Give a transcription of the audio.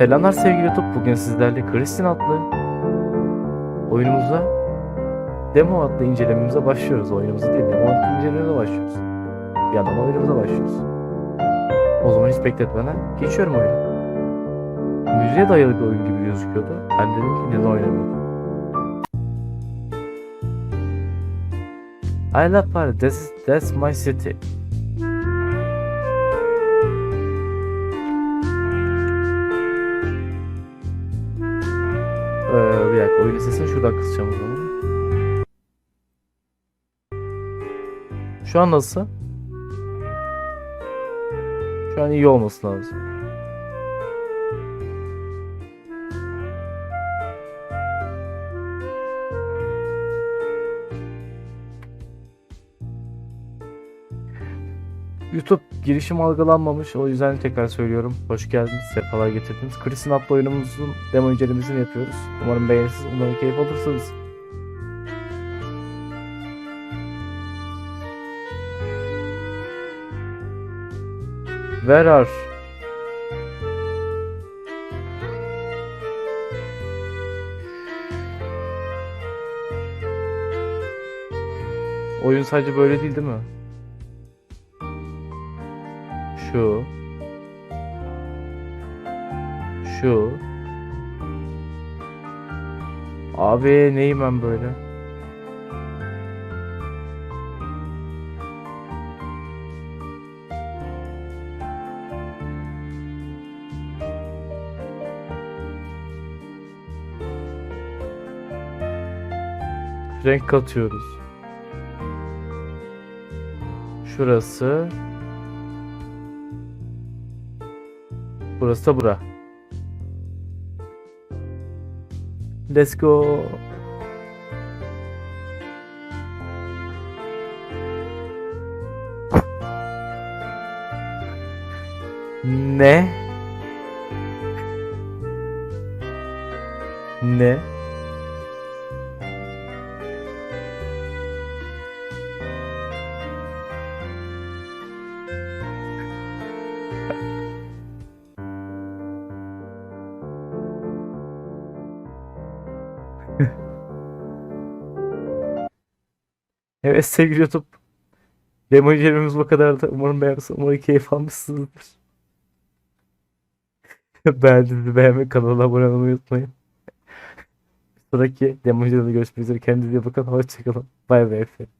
Selamlar sevgili YouTube. Bugün sizlerle Kristin adlı oyunumuza demo adlı incelememize başlıyoruz. Oyunumuza değil, demo adlı incelememize başlıyoruz. Bir yandan oyunumuza başlıyoruz. O zaman hiç bekletmeden geçiyorum oyuna. Müziğe dayalı bir oyun gibi gözüküyordu. Ben dedim ki neden oynamıyorum. I love Paris. That's, that's my city. Ee, bir dakika oyun sesini şuradan kısacağım o zaman. Şu an nasıl? Şu an iyi olması lazım. YouTube girişim algılanmamış. O yüzden tekrar söylüyorum. Hoş geldiniz. Sefalar getirdiniz. Chris'in adlı oyunumuzun demo incelemesini yapıyoruz. Umarım beğenirsiniz. Umarım keyif alırsınız. Where are? Oyun sadece böyle değil değil mi? Şu. Şu. Abi neyim ben böyle? Renk katıyoruz. Şurası. Burası da bura. Let's go. Ne? Ne? Evet sevgili YouTube. Demo incelememiz bu kadardı. Umarım beğenirsiniz. Umarım keyif almışsınızdır. Beğendiğinizi beğenmeyi, kanala abone olmayı unutmayın. Bir sonraki demo incelemede görüşmek üzere. Kendinize iyi bakın. Hoşçakalın. Bay bay efendim.